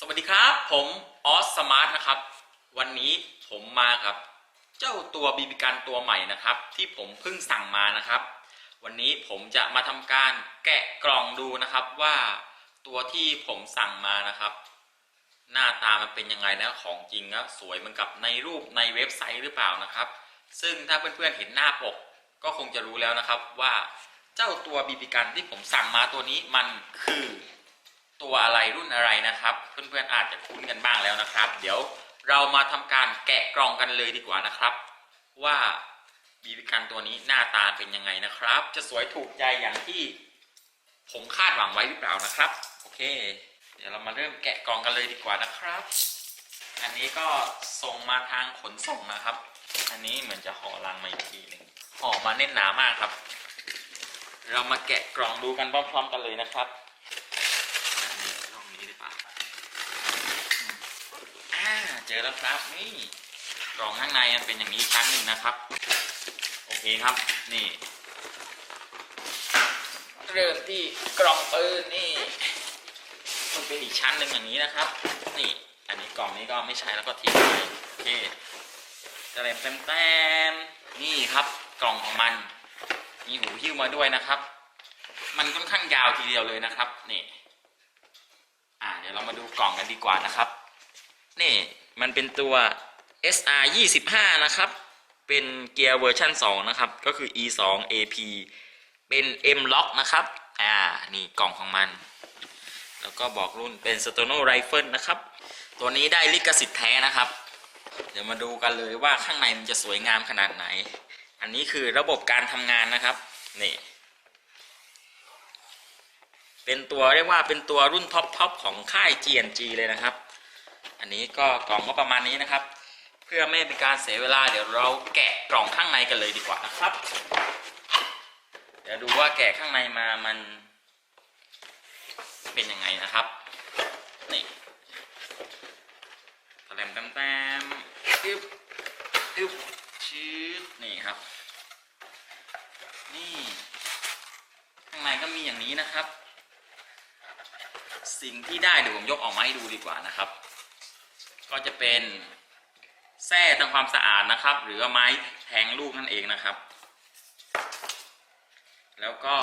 สวัสดีครับ ผมออสสมาร์ทนะครับ วันนี้ผมมากับ เจ้าตัวบีบีกันตัวใหม่นะครับ ที่ผมเพิ่งสั่งมานะครับ วันนี้ผมจะมาทำการแกะกล่องดูนะครับว่าตัวที่ผมสั่งมานะครับ หน้าตามันเป็นยังไงนะของจริงนะสวยเหมือนกับในรูปในเว็บไซต์หรือเปล่านะครับ ซึ่งถ้าเพื่อนๆเห็นหน้าปก ก็คงจะรู้แล้วนะครับว่าเจ้าตัวบีบีกันที่ผมสั่งมาตัวนี้มันคือ ตัวอะไรรุ่นอะไรนะครับ เพื่อนๆอาจจะคุ้นกันบ้างแล้วนะครับ เดี๋ยวเรามาทำการแกะกล่องกันเลยดีกว่านะครับ ว่าบีบีกันตัวนี้หน้าตาเป็นยังไงนะครับ จะสวยถูกใจอย่างที่ผมคาดหวังไว้หรือเปล่านะครับ โอเค เดี๋ยวเรามาเริ่มแกะกล่องกันเลยดีกว่านะครับ อันนี้ก็ส่งมาทางขนส่งนะครับ อันนี้เหมือนจะห่อลังมาอีกทีหนึ่งห่อมาแน่นหนามากครับ เรามาแกะกล่องดูกันพร้อมๆกันเลยนะครับ อันนี้ช่องนี้ดีกว่าอ่า เจอแล้วครับนี่กล่องข้างในมันเป็นอย่างนี้ชั้นหนึ่งนะครับ โอเคครับนี่ เริ่มที่กล่องปืนนี่มันเป็นอีกชั้นหนึ่งอย่างนี้นะครับ นี่ อันนี้กล่องนี้ก็ไม่ใช้แล้วก็ทิ้งไปโอเคเต็มเต็มเต็มนี่ครับกล่องของมัน มีหูหิ้วมาด้วยนะครับ มันค่อนข้างยาวทีเดียวเลยนะครับนี่อ่าเดี๋ยวเรามาดูกล่องกันดีกว่านะครับ นี่ มันเป็นตัว SR 25นะครับ เป็นเกียร์เวอร์ชัน2นะครับ ก็คือ E 2 AP เป็น M Lock นะครับ อ่า นี่กล่องของมัน แล้วก็บอกรุ่นเป็น s t o n o Rifle นะครับ ตัวนี้ได้ลิขสิทธิ์แท้นะครับ เดี๋ยวมาดูกันเลยว่าข้างในมันจะสวยงามขนาดไหน อันนี้คือระบบการทำงานนะครับ นี่ เป็นตัวเรียกว่าเป็นตัวรุ่นท็อปทอปของค่าย GNG เลยนะครับ อันนี้ก็กล่องก็ประมาณนี้นะครับ เพื่อไม่เป็นการเสียเวลาเดี๋ยวเราแกะกล่องข้างในกันเลยดีกว่านะครับ เดี๋ยวดูว่าแกะข้างในมามัน เป็นยังไงนะครับนี่แตมแต้มแต้มอึบอึบชืดนี่ครับ นี่ข้างในก็มีอย่างนี้นะครับ สิ่งที่ได้เดี๋ยวผมยกออกมาให้ดูดีกว่านะครับ ก็จะเป็นแส้ทำความสะอาดนะครับ หรือว่าไม้แทงลูกนั่นเองนะครับ แล้วก็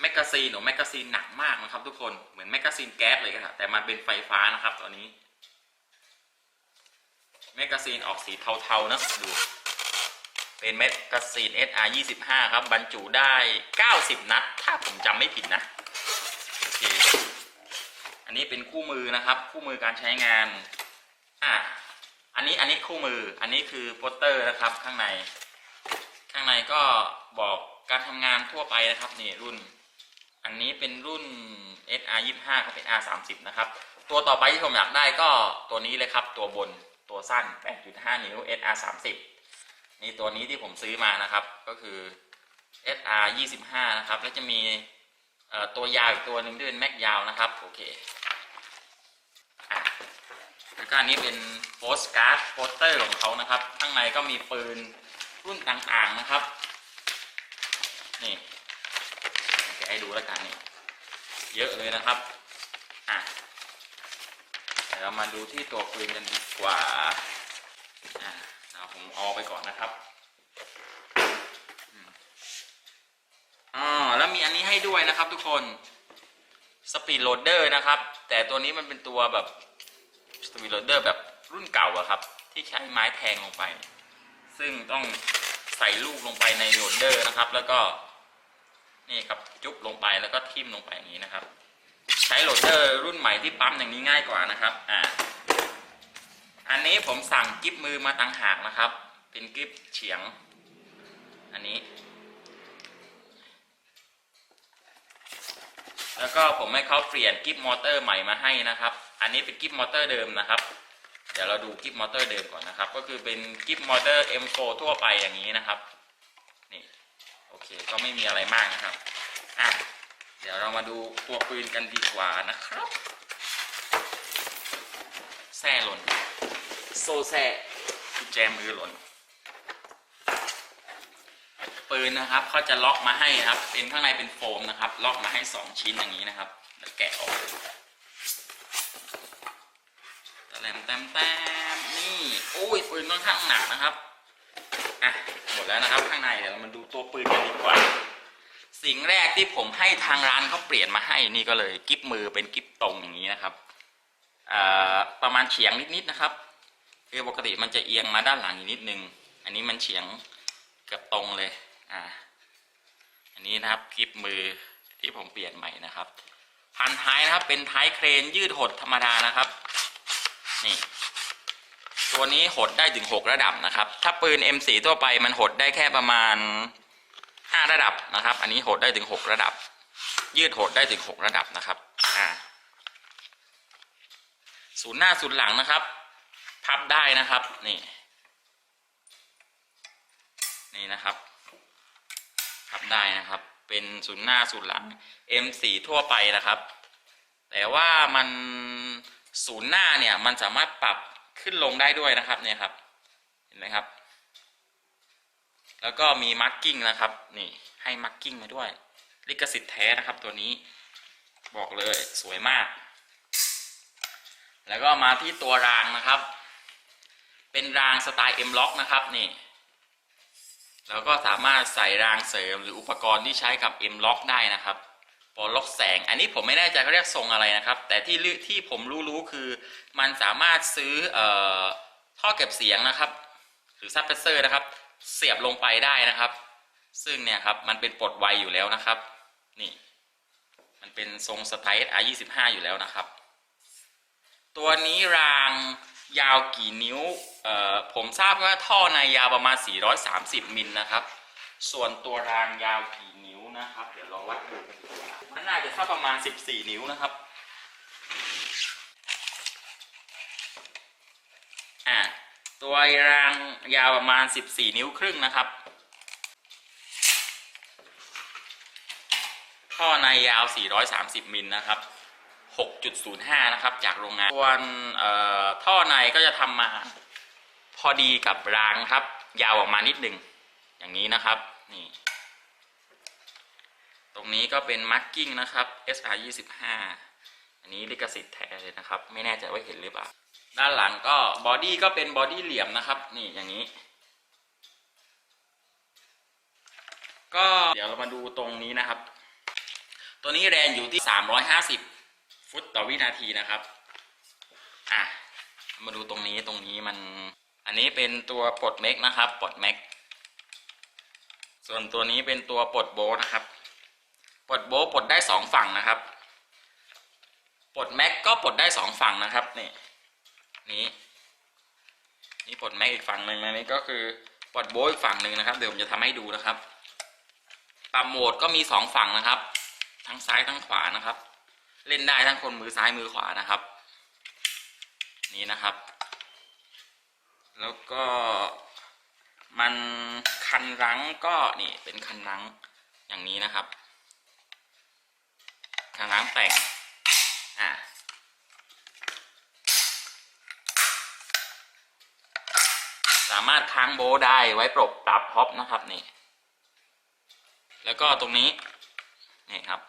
แมกกาซีนหรือแมกกาซีนหนักมากนะครับ ทุกคนเหมือนแมกกาซีนแก๊สเลยครับแต่มันเป็นไฟฟ้านะครับตัวนี้แมกกาซีนออกสีเทาๆนะดู เป็นแมกกาซีน SR 25ครับ บรรจุได้ 90 นัด ถ้าผมจำไม่ผิดนะโอเคอันนี้เป็นคู่มือนะครับ คู่มือการใช้งาน อะอันนี้อันนี้คู่มือ อันนี้คือโปสเตอร์นะครับข้างใน ข้างในก็บอกการทำงานทั่วไปนะครับนี่รุ่น อันนี้เป็นรุ่น SR 25กับ SR 30นะครับ ตัวต่อไปที่ผมอยากได้ก็ตัวนี้เลยครับ ตัวบนตัวสั้น 8.5 นิ้ว SR 30นี่ตัวนี้ที่ผมซื้อมานะครับ ก็คือ SR 25นะครับ แล้วจะมีตัว ยาวอีกตัวหนึ่งที่เป็นแม็กยาวนะครับ โอเค ก็อันนี้เป็นโปสการ์ดโปสเตอร์ของเขานะครับ ข้างในก็มีปืนรุ่นต่างๆนะครับ นี่แกให้ดูแล้วกันนี่เยอะเลยนะครับอะเดี๋ยวเรามาดูที่ตัวปืนกันดีกว่าอะเอาผมเอาไปก่อนนะครับอ๋อแล้วมีอันนี้ให้ด้วยนะครับทุกคนสปีดโหลดเดอร์นะครับ แต่ตัวนี้มันเป็นตัวแบบ สปีดโหลเดอร์แบบรุ่นเก่าอะครับ ที่ใช้ไม้แทงลงไป ซึ่งต้องใส่ลูกลงไปในโหลเดอร์นะครับ แล้วก็นี่ครับจุบลงไปแล้วก็ทิ่มลงไปอย่างนี้นะครับ ใช้โหลเดอร์รุ่นใหม่ที่ปั๊มอย่างนี้ง่ายกว่านะครับอ่าอันนี้ผมสั่งกิฟมือมาต่างหากนะครับ เป็นกิฟเฉียง อันนี้ แล้วก็ผมให้เขาเปลี่ยนกิฟมอเตอร์ใหม่มาให้นะครับ อันนี้เป็นกิฟมอเตอร์เดิมนะครับ เดี๋ยวเราดูกิฟมอเตอร์เดิมก่อนนะครับ ก็คือเป็นกิฟมอเตอร์ M4 ทั่วไปอย่างนี้นะครับ นี่โอเคก็ไม่มีอะไรมากนะครับอะเดี๋ยวเรามาดูตัวปืนกันดีกว่านะครับแซ่หล่นโซแซ่กุญแจมือหล่นปืนนะครับเขาจะล็อกมาให้นะครับ เป็นข้างในเป็นโฟมนะครับ ล็อกมาให้สองชิ้นอย่างนี้นะครับแล้วแกะออก มแต้มแต้มนี่โอ้ยปืนค่อนข้างหนักนะครับอะหมดแล้วนะครับข้างในเดี๋ยวเรามาดูตัวปืนกันดีกว่า สิ่งแรกที่ผมให้ทางร้านเขาเปลี่ยนมาให้นี่ก็เลยกิฟมือเป็นกิฟตรงอย่างนี้นะครับประมาณเฉียงนิดๆนะครับคือปกติมันจะเอียงมาด้านหลังอีกนิดนึง อันนี้มันเฉียงเกือบตรงเลยอ่าอันนี้นะครับกิฟมือที่ผมเปลี่ยนใหม่นะครับพันท้ายนะครับเป็นท้ายเครนยืดหดธรรมดานะครับ นี่ ตัวนี้หดได้ถึง6ระดับนะครับ ถ้าปืน M4 ทั่วไปมันหดได้แค่ประมาณ5ระดับนะครับ อันนี้หดได้ถึง6ระดับ ยืดหดได้ถึง6ระดับนะครับ อ่าศูนย์หน้าศูนย์หลังนะครับ พับได้นะครับนี่ นี่นะครับ พับได้นะครับ เป็นศูนย์หน้าศูนย์หลัง M4 ทั่วไปนะครับ แต่ว่ามัน ศูนย์หน้าเนี่ยมันสามารถปรับขึ้นลงได้ด้วยนะครับเนี่ยครับเห็นไหมครับ แล้วก็มีมาร์กกิ้งนะครับนี่ให้มาร์กิ้งมาด้วย ลิขสิทธิ์แท้นะครับตัวนี้บอกเลยสวยมาก แล้วก็มาที่ตัวรางนะครับ เป็นรางสไตล์ M Lock นะครับนี่แล้วก็สามารถใส่รางเสริมหรืออุปกรณ์ที่ใช้กับ M Lock ได้นะครับ ปลดล็อกแสง อันนี้ผมไม่แน่ใจเขาเรียกทรงอะไรนะครับ แต่ที่ที่ผมรู้ๆคือ มันสามารถซื้ออท่อเก็บเสียงนะครับ หรือซับเพรสเซอร์นะครับ เสียบลงไปได้นะครับ ซึ่งเนี่ยครับมันเป็นปลดไวอยู่แล้วนะครับ นี่มันเป็นทรงสไตล์ R25 อยู่แล้วนะครับ ตัวนี้รางยาวกี่นิ้วเอ่อผมทราบว่าท่อในยาวประมาณ 430 มิลนะครับ ส่วนตัวรางยาวกี่นิ้วนะครับ เดี๋ยวลองวัดดูกันดีกว่า มันน่าจะสักประมาณ 14 นิ้วนะครับ อ่าตัวรางยาวประมาณ 14 นิ้วครึ่งนะครับ ท่อในยาว 430 มิลนะครับ 6.05 นะครับ จากโรงงานส่วนท่อในก็จะทำมาพอดีกับรางครับ ยาวออกมานิดหนึ่งอย่างนี้นะครับ นี่ ตรงนี้ก็เป็นมาร์กิ้งนะครับ SR 25อันนี้ลิขสิทธิ์แท้เลยนะครับ ไม่แน่ใจว่าเห็นหรือเปล่า ด้านหลังก็บอดี้ก็เป็นบอดี้เหลี่ยมนะครับ นี่อย่างนี้ ก็เดี๋ยวเรามาดูตรงนี้นะครับ ตัวนี้แรงอยู่ที่ 350 ฟุตต่อวินาทีนะครับอะมาดูตรงนี้ตรงนี้มัน อันนี้เป็นตัวปลดเม็กนะครับปลดเม็กส่วนตัวนี้เป็นตัวปลดโบนะครับ ปลดโบปลดได้สองฝั่งนะครับ ปลดแม็กก็ปลดได้สองฝั่งนะครับนี่นี้นี่ปลดแม็กอีกฝั่งหนึ่งนะนี่ก็คือปลดโบอีกฝั่งหนึ่งนะครับ เดี๋ยวผมจะทำให้ดูนะครับปรับโหมดก็มีสองฝั่งนะครับ ทั้งซ้ายทั้งขวานะครับ เล่นได้ทั้งคนมือซ้ายมือขวานะครับ นี่นะครับ แล้วก็มันคันรั้งก็นี่เป็นคันรั้งอย่างนี้นะครับ คันรั้งแต่งอ่าสามารถค้างโบได้ไว้ปรบปรับพ็อปนะครับนี่ แล้วก็ตรงนี้ นี่ครับ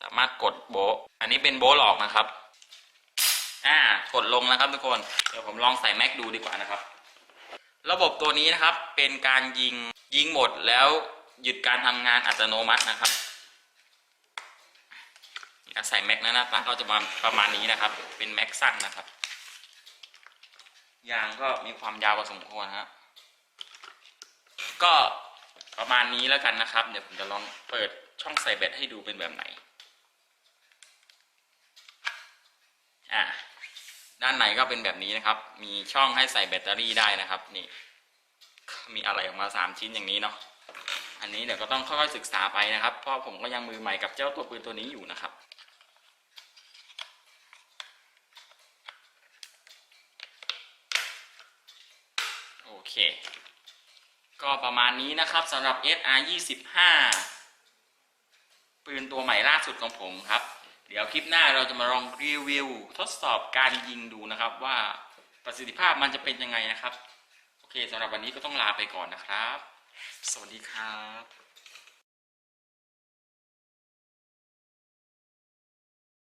สามารถกดโบ อันนี้เป็นโบหลอกนะครับ อ่า กดลงนะครับทุกคน เดี๋ยวผมลองใส่แม็กดูดีกว่านะครับ ระบบตัวนี้นะครับ เป็นการยิงยิงหมดแล้วหยุดการทำงานอัตโนมัตินะครับ นี่ใส่แม็กนะหน้าตาก็จะมาประมาณนี้นะครับ เป็นแม็กสั้นนะครับ ยางก็มีความยาวพอสมควรนะครับก็ประมาณนี้แล้วกันนะครับ เดี๋ยวผมจะลองเปิดช่องใส่แบตให้ดูเป็นแบบไหน อ่าด้านในก็เป็นแบบนี้นะครับ มีช่องให้ใส่แบตเตอรี่ได้นะครับ นี่ มีอะไรออกมาสามชิ้นอย่างนี้เนาะ อันนี้เดี๋ยวก็ต้องค่อยๆศึกษาไปนะครับ เพราะผมก็ยังมือใหม่กับเจ้าตัวปืนตัวนี้อยู่นะครับ เค ก็ประมาณนี้นะครับสำหรับ SR 25ปืนตัวใหม่ล่าสุดของผมครับ เดี๋ยวคลิปหน้าเราจะมาลองรีวิว ทดสอบการยิงดูนะครับว่าประสิทธิภาพมันจะเป็นยังไงนะครับ โอเคสำหรับวันนี้ก็ต้องลาไปก่อนนะครับ สวัสดีครับ